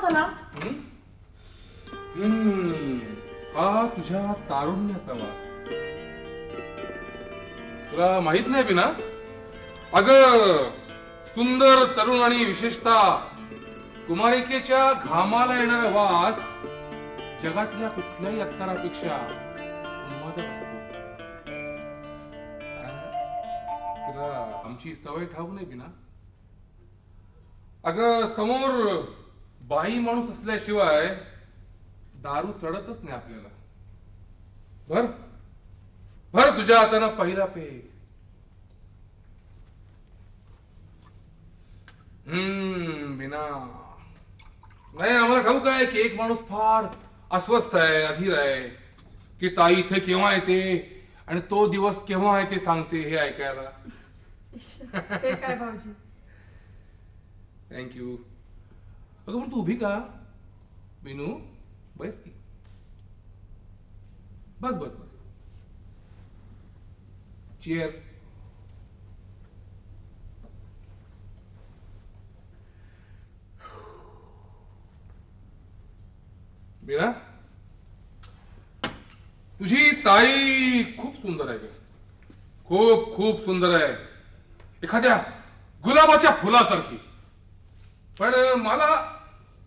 सुंदर हम्म, हा तुझ्या तारुण्याचा वास. तुला माहीत नाही बिना? अग सुंदर तरुण आणि विशेषतः कुमारिकेच्या घामाला येणारा वास जगातल्या कुठल्याही अत्तरापेक्षा उन्मादक असतो. काय? तुला आमची सवय ठाऊ नाही बिना? अग समोर बाई माणूस असल्याशिवाय दारू चढतच नाही आपल्याला. भर भर तुझ्या हातानं पहिला पे हम्म बिना नाही आम्हाला ठाऊक आहे की एक माणूस फार अस्वस्थ आहे अधीर आहे. की ताई इथे केव्हा येते? आणि तो दिवस केव्हा आहे ते सांगते हे ऐकायला. काय भाऊजी? थँक्यू अगं पण तू उभी का मेनू बस की बस बस बस चिअर्स बिना तुझी ताई खूप सुंदर आहे. खूप खूप सुंदर आहे. एखाद्या गुलाबाच्या फुलासारखी. पण मला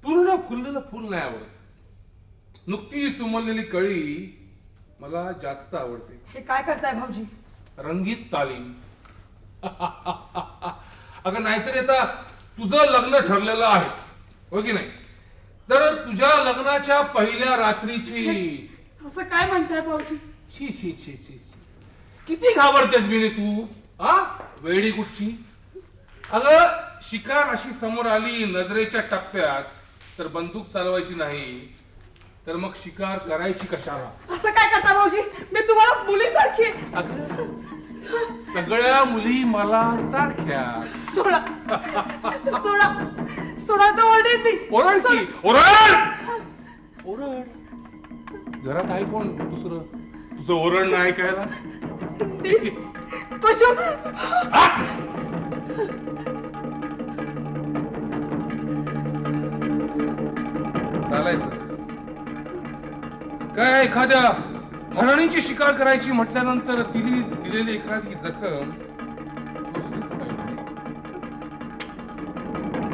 पूर्ण फुललेलं फुल नाही आवडत. नुकतीच उमललेली कळी मला जास्त आवडते. हे काय करताय भाऊजी? रंगीत तालीम. अगं नाहीतर आता तुझं लग्न ठरलेलं आहेच. हो की नाही? तर तुझ्या लग्नाच्या पहिल्या रात्रीची असं काय म्हणताय भाऊजी? छी छी छी छी छी. किती घाबरतेस बिने तू हा? वेडी कुठची? अगं शिकार अशी समोर आली नजरेच्या टप्प्यात. तर बंदूक चालवायची नाही तर मग शिकार करायची कशाला? असं काय करता भाऊजी? मी तुम्हाला मुलीसारखी. अगं, सगळ्या मुली मला सारख्या. सोडा. सोडा. सोडा तर ओरडेल मी. ओरड की ओरड! ओरड. घरात आहे कोण दुसरं? तुझं ओरड नाही ऐकायला? पशु चालायचंच. काय एखाद्या हरणीची शिकार करायची म्हटल्यानंतर दिली दिलेली एखादी जखम सोसलीच पाहिजे.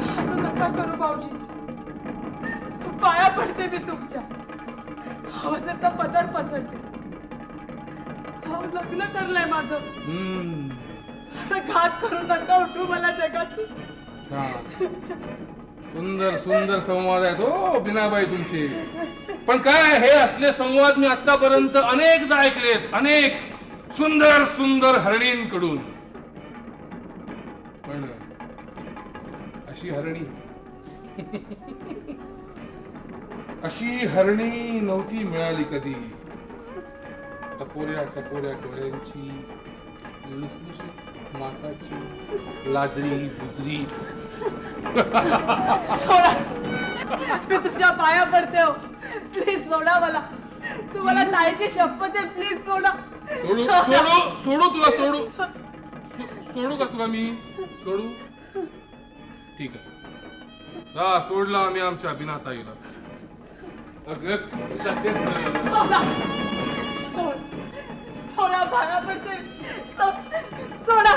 असं नका करू भाऊजी. पाया पडते मी तुमच्या. हवसेत पदर पसरते. अहो, लग्न ठरलंय माझं. हम्म, असं घात करू नका उठू मला जगातून छान. सुंदर सुंदर संवाद आहेत. हो बिनाबाई तुमचे. पण काय हे असले संवाद मी आतापर्यंत अनेकदा ऐकलेत. अनेक सुंदर सुंदर हरणींकडून. पण अशी हरणी. अशी हरणी नव्हती मिळाली कधी. टपोऱ्या टपोऱ्या डोळ्यांची लुसलुशीत मासाची लाजरी बुजरी. सोडा. मी तुमच्या पाया पडते हो. प्लीज सोडा मला. तुम्हाला ताईची शपथ आहे. प्लीज सोडा. सोडू सोडा. सोडू सोडू तुला सोडू. सो- सोडू का तुला मी? सोडू? ठीक आहे. हा सोडला आम्ही आमच्या बिनाताईला अगं. सोडा. सोड. सोडा पाया पडते सो- सोडा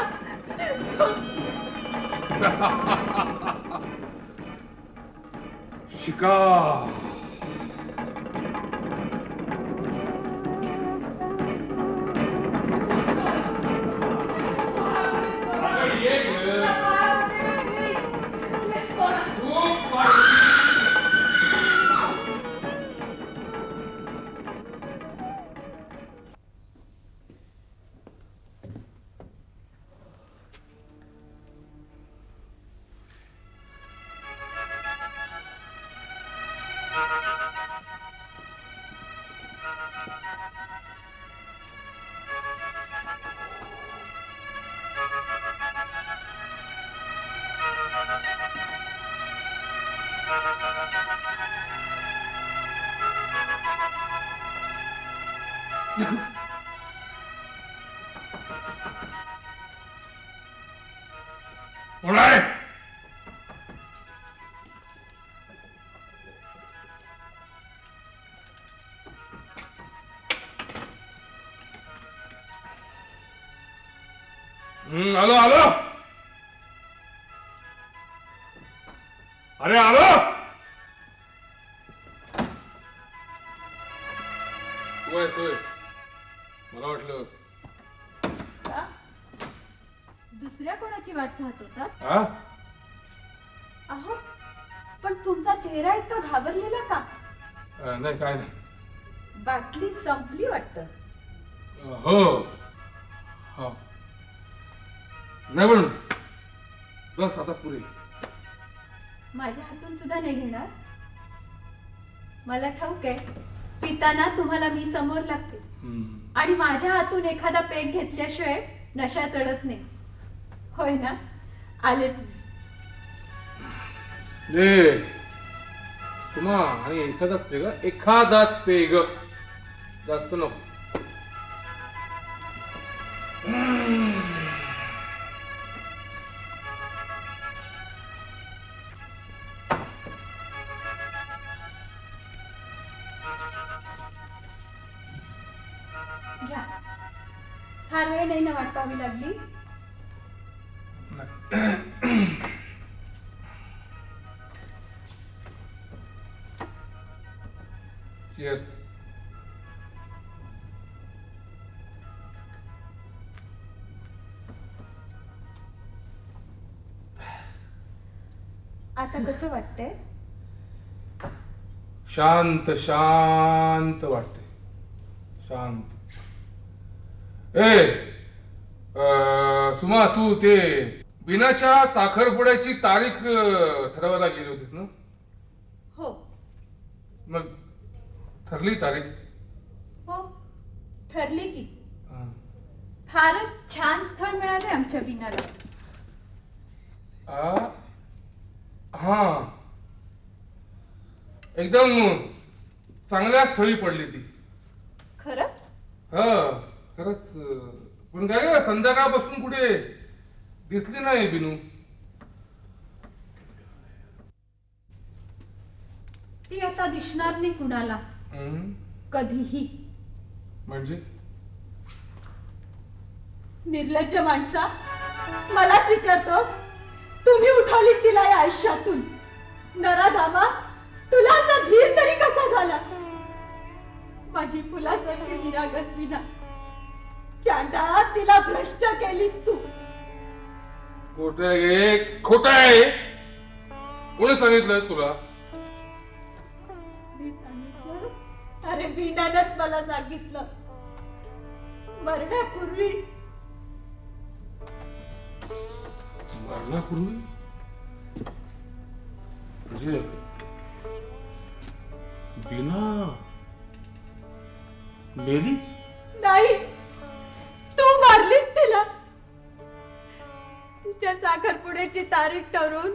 शिकार कोण आहे हम्म दुसऱ्या कोणाची वाट पाहत होता अहो पण तुमचा चेहरा इतका घाबरलेला का? अं, नाही काय नाही. बाटली संपली वाटतं. हो. हो. नाही पण बस आता पुरे. माझ्या हातून सुद्धा नाही घेणार. मला ठाऊक आहे पिताना तुम्हाला मी समोर लागते. हम्म. आणि माझ्या हातून एखादा पेग घेतल्याशिवाय नशा चढत नाही. होय ना आलेच. ए सुमा आणि एखादाच पेग? एखादाच पेग जास्त नको घ्या फार वेळ नाही ना वाट पाहावी लागली आता कसं वाटतंय? शांत शांत वाटते शांत. ए अं, सुमा तू ते बिनाच्या साखरपुड्याची तारीख अं, ठरवायला गेली होतीस ना? हो. मग ठरली तारीख? हो ठरली की. हा. फारच छान स्थळ मिळाले आमच्या विनाला आ? हा. एकदम चांगल्या स्थळी पडली ती. खरंच? ह खरंच अं, पण काय ग, संध्याकाळपासून कुठे? दिसली नाही बिनू. ती आता दिसणार नाही कुणाला. हम्म, कधीही. म्हणजे? निर्लज्ज माणसा मलाच विचारतोस? तुम्ही उठवली तिला या आयुष्यातून. नराधामा तुला असा धीर तरी कसा झाला? माझी फुलासारखी विरागस विना. चांडाळा तिला भ्रष्ट केलीस तू. खोट आहे खोट आहे कोणी सांगितलं तुला? मी सांगितलं? अरे बिनानच मला सांगितलं. मरण्यापूर्वी मरण्यापूर्वी म्हणजे बिना मेली नाही. तू मारलीस तिला. तिच्या साखरपुड्याची तारीख ठरवून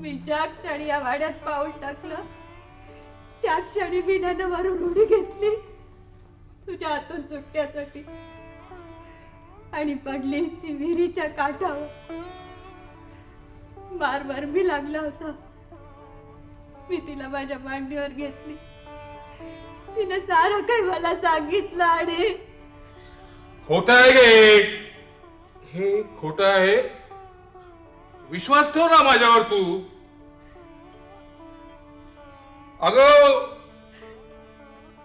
मी ज्या क्षणी या वाड्यात पाऊल टाकलं त्या क्षणी बिनानं मारून उडी घेतली. तुझ्या हातून सुटण्यासाठी आणि पडली ती विहिरीच्या काठावर. बार बार मी लागला होता. मी तिला माझ्या मांडीवर घेतली. तिने सारं काही मला सांगितलं आणि खोट आहे गे हे खोट आहे. विश्वास ठेव ना माझ्यावर तू. अग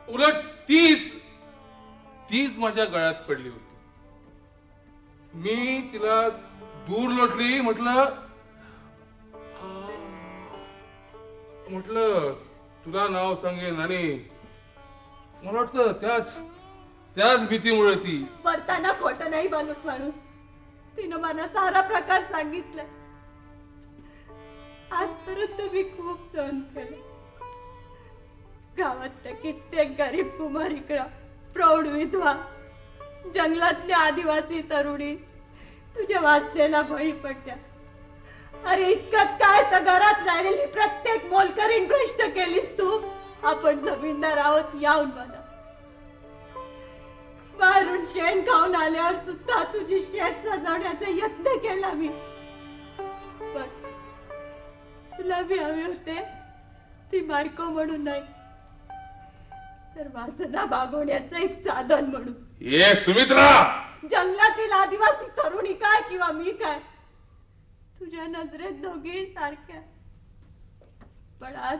उलट तीच तीच माझ्या गळ्यात पडली होती. मी तिला दूर लोटली म्हटलं म्हटलं तुला नाव सांगेन आणि मला वाटतं त्याच त्याच भीतीमुळे ती वरताना खोट नाही बालक माणूस. तिनं मला सारा प्रकार सांगितलं. आजपर्यंत मी खूप सहन केलं. गावात कित्येक गरीब कुमारिका प्रौढ विधवा जंगलातल्या आदिवासी तरुणी तुझ्या वाचलेला बळी पडल्या. अरे इतकंच काय? तर घरात राहिलेली प्रत्येक मोलकरीण भ्रष्ट केलीस तू? आपण जमीनदार आहोत याहून मला बाहेरून शेण खाऊन आल्यावर सुद्धा तुझी शेत सजवण्याचा यत्न केला मी. पण तुला मी हवे होते? ती बायको म्हणून नाही. तर वासना भागवण्याचं एक साधन म्हणून. ये सुमित्रा! जंगलातील आदिवासी तरुणी काय किंवा मी काय? तुझ्या नजरेत दोघे सारख्या. पण आज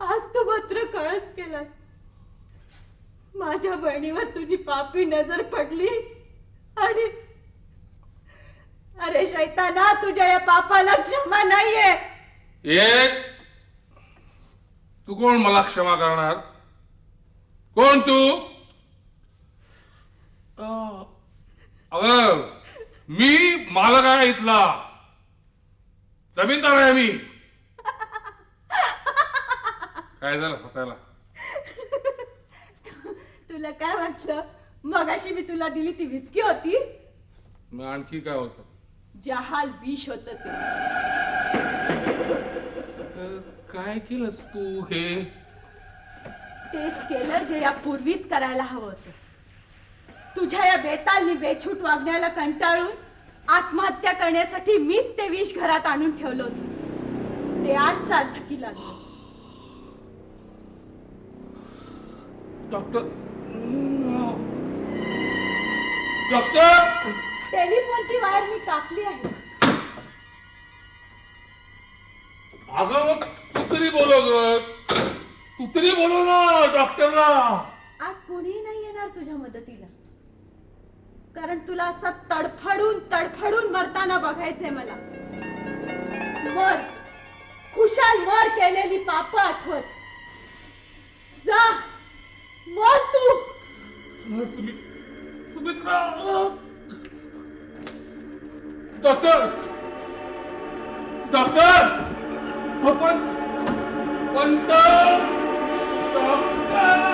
आज तू मात्र कळस केलास. माझ्या बहिणीवर तुझी पापी नजर पडली आणि अरे शैताना तुझ्या या पापाला क्षमा नाहीये. तू कोण मला क्षमा करणार? कोण तू? अग मी मालक आहे इथला. जमीनदार आहे मी. काय झालं हसायला तुला काय वाटलं? मगाशी मी तुला दिली ती विस्की होती. मग आणखी काय होतं जहाल विष होत ते. काय केलंस तू हे? तेच केलं जे या पूर्वीच करायला हवं होतं. तुझ्या या बेतालनी बेछूट वागण्याला कंटाळून आत्महत्या करण्यासाठी मीच ते विष घरात आणून ठेवलं होतं. ते आज सार्थकी लागलं. डॉक्टर. डॉक्टर. टेलिफोनची वायर मी कापली आहे. अगं मग तू तरी बोलव ग. तू तरी बोलव ना डॉक्टरला. आज कोणीही नाही येणार तुझ्या मदतीला. कारण तुला असं तडफडून तडफडून मरताना बघायचंय मला. मर. खुशाल मर केलेली पाप आठवत. जा. मर तू. Sumitra! Doctor! Doctor! Pant Pant doctor!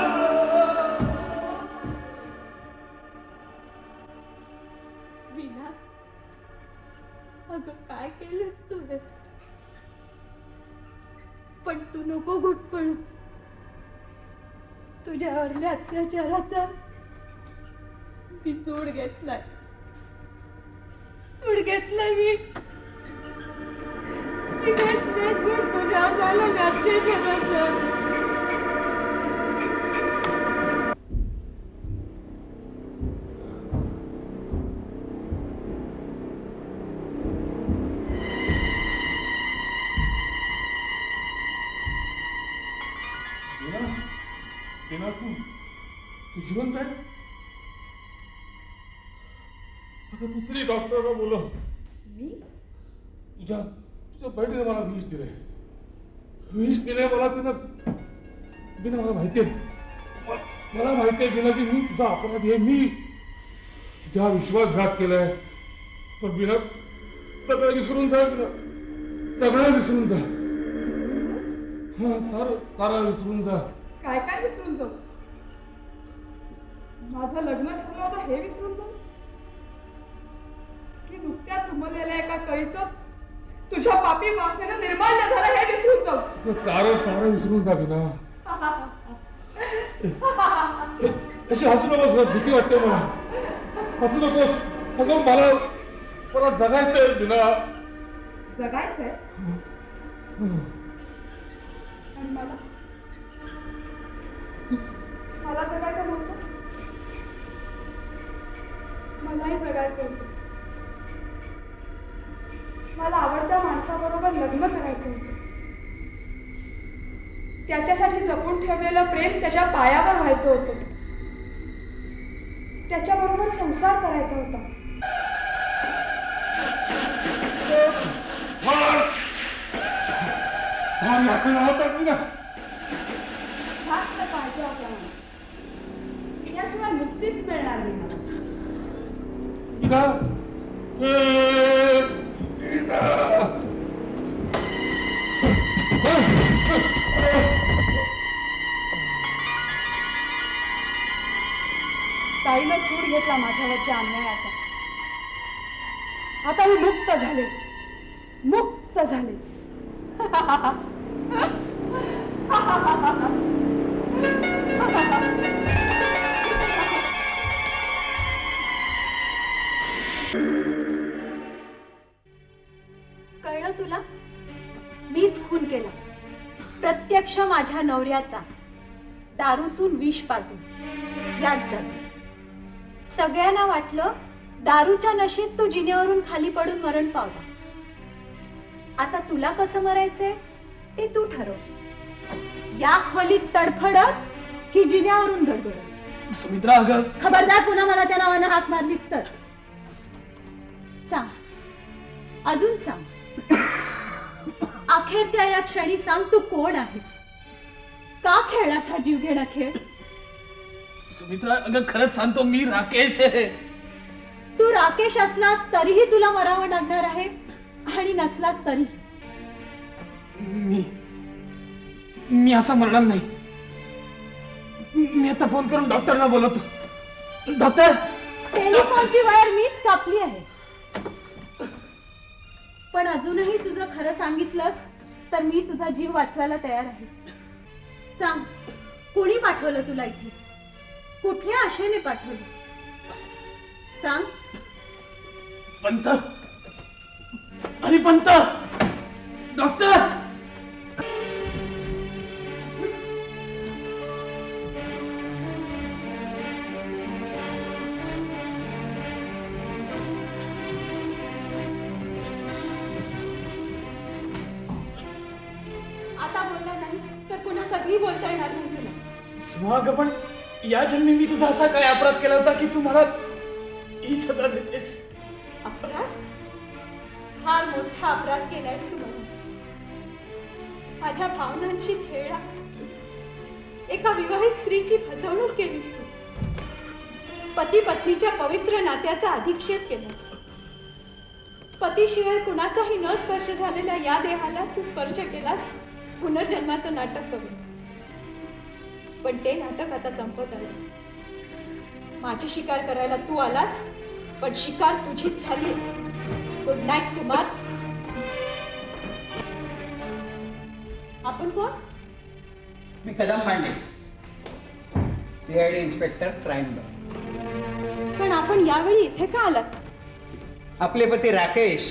नको घुट पडूस तुझ्यावरल्या अत्याचाराचा मी सूड घेतलाय. सूड घेतलाय मी. मी घेतलंय सूड तुझ्यावर झालं अत्याचाराचं. जिवंत आहेस अगं तू तरी डॉक्टरला बोलव. मी? तुझ्या तुझ्या बहिणीने मला विष दिले विष दिले मला तिनं. बिना मला माहिती आहे मला माहिती आहे बिना की मी तुझा अपराधी आहे मी तुझ्या विश्वासघात केलाय. पण बिना सगळं विसरून जा बिना. सगळं विसरून जा? हा सारं सारं विसरून जा. काय काय विसरून जाऊ? माझं लग्न ठरलं होतं हे विसरून जाऊ की नुकत्याच उमललेल्या एका कळीचं तुझ्या पापी वासनेनं निर्माल्य झालं हे विसरून जाऊ. सारं सारं विसरून जा बिना. अशी हसू नकोस भीती वाटते मला. हसू नकोस. अगं मला मला जगायचंय बिना. जगायचंय आणि मला मला जगायचं नव्हतं मलाही जगायचं होतं. मला आवडत्या माणसाबरोबर लग्न करायचं होतं. त्याच्यासाठी जपून ठेवलेलं प्रेम त्याच्या पायावर व्हायचं होतं. त्याच्याबरोबर संसार करायचा होता. फार पाहिजे मला याशिवाय मुक्तीच मिळणार नाही मला. Enough! Enough! ताईनं सूड घेतला माझ्यावरच्या अन्यायाचा आता मी मुक्त झाले मुक्त झाले प्रत्यक्ष माझ्या नवऱ्याचा. दारूतून विष पाजून. यात जगले सगळ्यांना वाटलं दारूच्या नशेत तो जिन्यावरून खाली पडून मरण पावला. आता तुला कसं मरायचंय? ते तू ठरव. या खोलीत तडफडत की जिन्यावरून गडगडत. सुमित्रा अगं. खबरदार पुन्हा मला त्या नावानं हाक मारलीस तर. सांग. अजून सांग. अखेरच्या या क्षणी सांग तू कोण आहेस? का खेळलास हा जीव घेणा खेळ? सुमित्रा अगं खरंच सांगतो मी राकेश आहे. तू राकेश असलास तरीही तुला मरावं लागणार आहे आणि नसलास तरी. मी मी असा मरणार नाही. मी आता फोन करून डॉक्टरना बोलवतो. डॉक्टर! टेलिफोनची वायर मीच कापली आहे. पण अजूनही तुझं खरं सांगितलंस तर मी तुझा जीव वाचवायला तयार आहे. सांग कोणी पाठवलं तुला इथे? कुठल्या आशेने पाठवलं? सांग. पंत. अरे पंत. डॉक्टर. अगं पण या जन्मी मी तुझा असा काय अपराध केला होता की तू मला ही सजा देतेस? अपराध? फार मोठा अपराध केलायस तू मला. माझ्या भावनांशी खेळलास एका विवाहित स्त्रीची फसवणूक केलीस तू. पती पत्नीच्या पवित्र नात्याचा अधिक्षेप केलास. पतीशिवाय कुणाचाही न स्पर्श झालेल्या या देहाला तू स्पर्श केलास पुनर्जन्माचं नाटक करून. पण ते नाटक आता संपत आलं. माझी शिकार करायला तू आलास पण शिकार तुझीच झाली. Good night Kumar. आपण कोण? मी Kadam Mande CID inspector crime पण आपण यावेळी इथे का आलात? आपले पती राकेश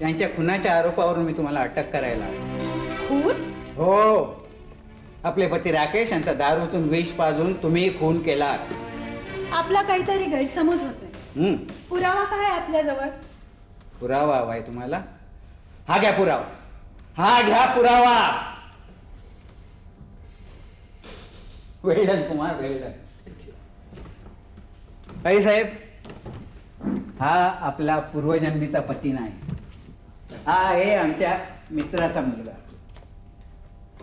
यांच्या खुनाच्या आरोपावरून मी तुम्हाला अटक करायला. खून? हो. आपले पती राकेश यांचा दारूतून विष पाजून तुम्ही खून केला आपला काहीतरी गैरसमज होतोय. पुरावा काय आहे आपल्याजवळ? पुरावा हवाय तुम्हाला? हा घ्या पुरावा. हा घ्या पुरावा. Well done Kumar well done. भाई साहेब हा आपला पूर्वजन्मीचा पती नाही. हा आहे आमच्या मित्राचा मुलगा.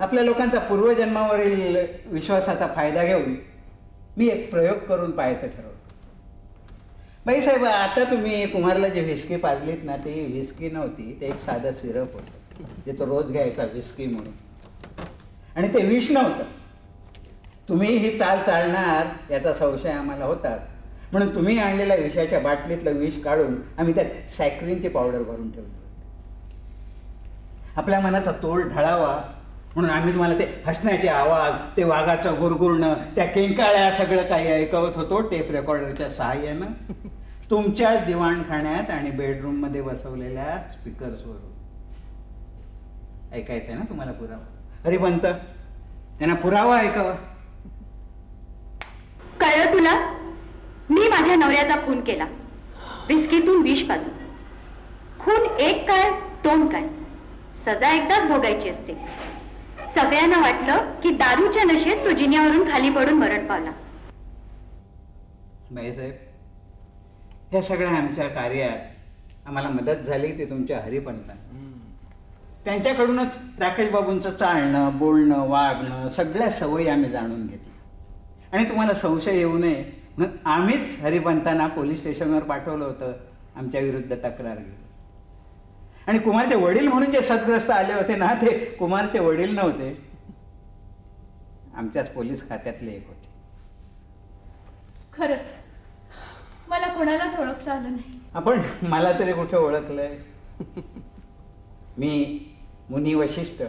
आपल्या लोकांचा पूर्वजन्मावरील विश्वासाचा फायदा घेऊन मी एक प्रयोग करून पाहायचं ठरवलं. बाई साहेब आता तुम्ही कुमारला जी व्हिस्की पाजलीत ना ती व्हिस्की नव्हती ते एक साधं सिरप होतं. जे तो रोज घ्यायचा व्हिस्की म्हणून. आणि ते विष नव्हतं. तुम्ही ही चाल चालणार याचा संशय आम्हाला होता. म्हणून तुम्ही आणलेल्या विषाच्या बाटलीतलं विष काढून आम्ही त्यात सॅक्रिनची पावडर भरून ठेवली. आपल्या मनाचा तोल ढळावा म्हणून आम्ही तुम्हाला ते हसण्याचे आवाज ते वाघाचं गुरगुरणं त्या किंकाळ्या सगळं काही ऐकवत होतो टेप रेकॉर्डरच्या सहाय्यानं. तुमच्याच दिवाणखाण्यात आणि बेडरूममध्ये बसवलेल्या स्पीकर्सवरून ऐकायचंय ना तुम्हाला पुरावा? अरे पंत त्यांना पुरावा ऐकावा. कळलं तुला? मी माझ्या नवऱ्याचा खून केला. विस्कीतून विष पाजू खून एक काय दोन काय सजा एकदाच भोगायची असते. सगळ्यांना वाटलं की दारूच्या नशेत तो जिन्यावरून खाली पडून मरण पावला. बाईसाहेब या सगळ्या आमच्या कार्यात आम्हाला मदत झाली ते तुमच्या हरिपंता त्यांच्याकडूनच राकेश बाबूंचं चालणं बोलणं वागणं सगळ्या सवयी आम्ही जाणून घेतल्या. आणि तुम्हाला संशय येऊ नये म्हणून आम्हीच हरिपंतांना पोलीस स्टेशनवर पाठवलं होतं. आमच्या विरुद्ध तक्रार घेऊन. आणि कुमारचे वडील म्हणून जे सदग्रस्त आले होते ना ते कुमारचे वडील नव्हते. आमच्याच पोलीस खात्यातले एक होते. खरंच मला कोणालाच ओळखता आलं नाही. आपण मला तरी कुठे ओळखलंय? मी मुनी वशिष्ठ.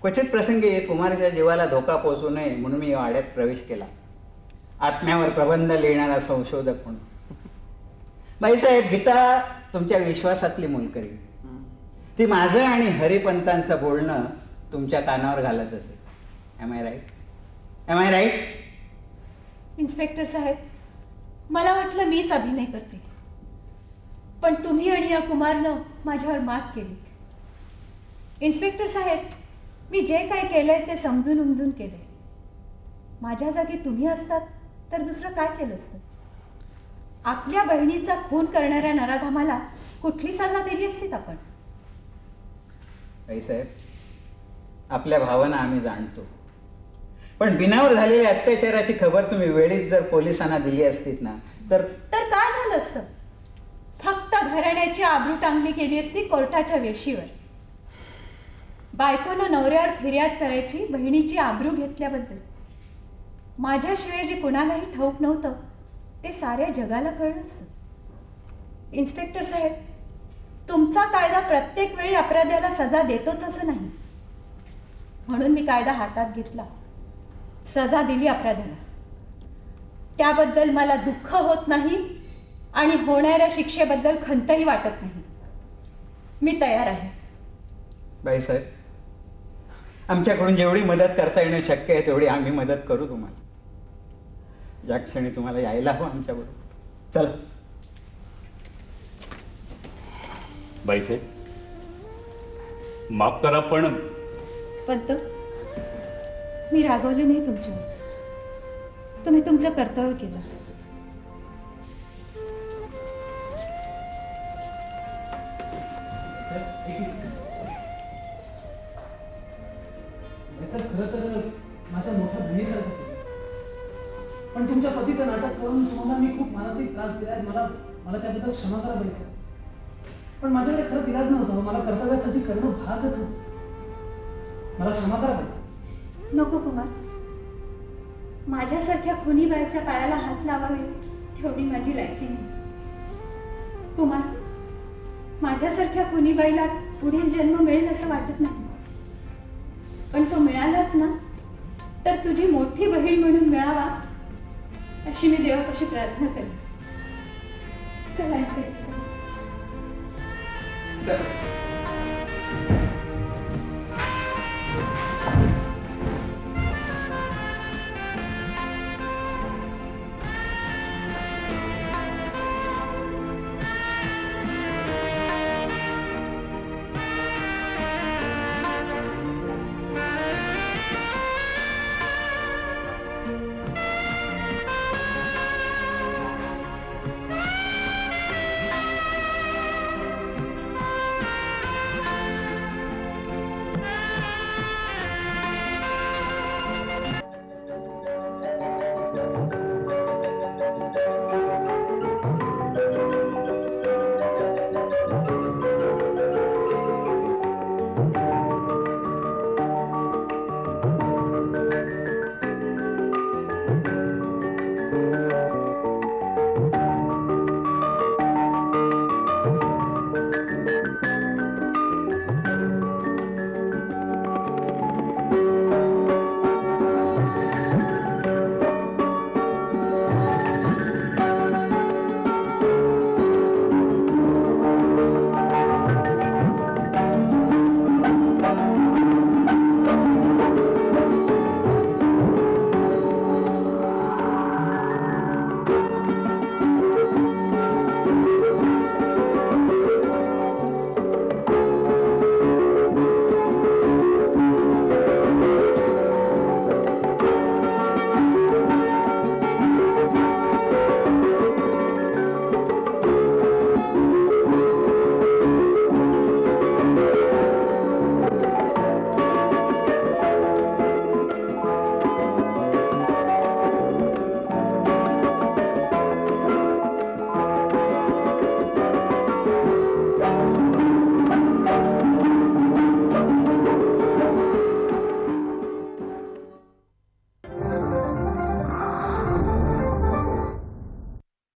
क्वचित प्रसंगी कुमारच्या जीवाला धोका पोचू नये म्हणून मी वाड्यात प्रवेश केला. आत्म्यावर प्रबंध लिहिणारा संशोधक म्हणून. बाईसाहेब गीता तुमच्या विश्वासातली मोलकरी. ती माझं आणि हरिपंतांचं बोलणं तुमच्या कानावर घालत असे. Am I right am I right inspector साहेब मला वाटलं मीच अभिनय करते. पण तुम्ही आणि या कुमारनं माझ्यावर मात केली इन्स्पेक्टर साहेब मी जे काय केलंय ते समजून उमजून केलंय. माझ्या जागी तुम्ही असतात तर दुसरं काय केलं असतं? आपल्या बहिणीचा खून करणाऱ्या नराधामाला कुठली सजा दिली असतीत आपण? साहेब आपल्या भावना आम्ही जाणतो. पण बिनावर झालेल्या अत्याचाराची खबर तुम्ही वेळीच जर पोलिसांना दिली असतीत ना तर तर काय झालं असतं? फक्त घराण्याची आबरू टांगली केली असती कोर्टाच्या वेशीवर. बायकोनं नवऱ्यावर फिर्याद करायची बहिणीची आबरू घेतल्याबद्दल. माझ्याशिवाय जे कुणालाही ठाऊक नव्हतं. ते साऱ्या जगाला कळलं इन्स्पेक्टर साहेब तुमचा कायदा प्रत्येक वेळी अपराध्याला सजा देतोच असं नाही. म्हणून मी कायदा हातात घेतला. सजा दिली अपराध्याला. त्याबद्दल मला दुःख होत नाही आणि होणाऱ्या शिक्षेबद्दल खंतही वाटत नाही. मी तयार आहे. बाईसाहेब आमच्याकडून जेवढी मदत करता येणं शक्य आहे तेवढी आम्ही मदत करू तुम्हाला. ज्या क्षणी तुम्हाला यायला हवं आमच्याबरोबर. चला. बाईसाहेब माफ करा पण पण तो मी रागवले नाही तुमच्यावर. तुम्ही तुमचं कर्तव्य केलं. मला क्षमा करा बाई पण माझ्याकडे खरंच इलाज नव्हतं मला कर्तव्यासाठी करणं भागच होत. मला क्षमा करा बाई नको कुमार. माझ्यासारख्या खुनी बाईच्या पायाला हात लावावे तेवढी माझी लायकी नाही. कुमार माझ्यासारख्या खुनी बाईला पुढील जन्म मिळेल असं वाटत नाही. पण तो मिळालाच ना तर तुझी मोठी बहीण म्हणून मिळावा अशी मी देवापाशी प्रार्थना करेन. चला इन्स्पेक्टर साहेब. चला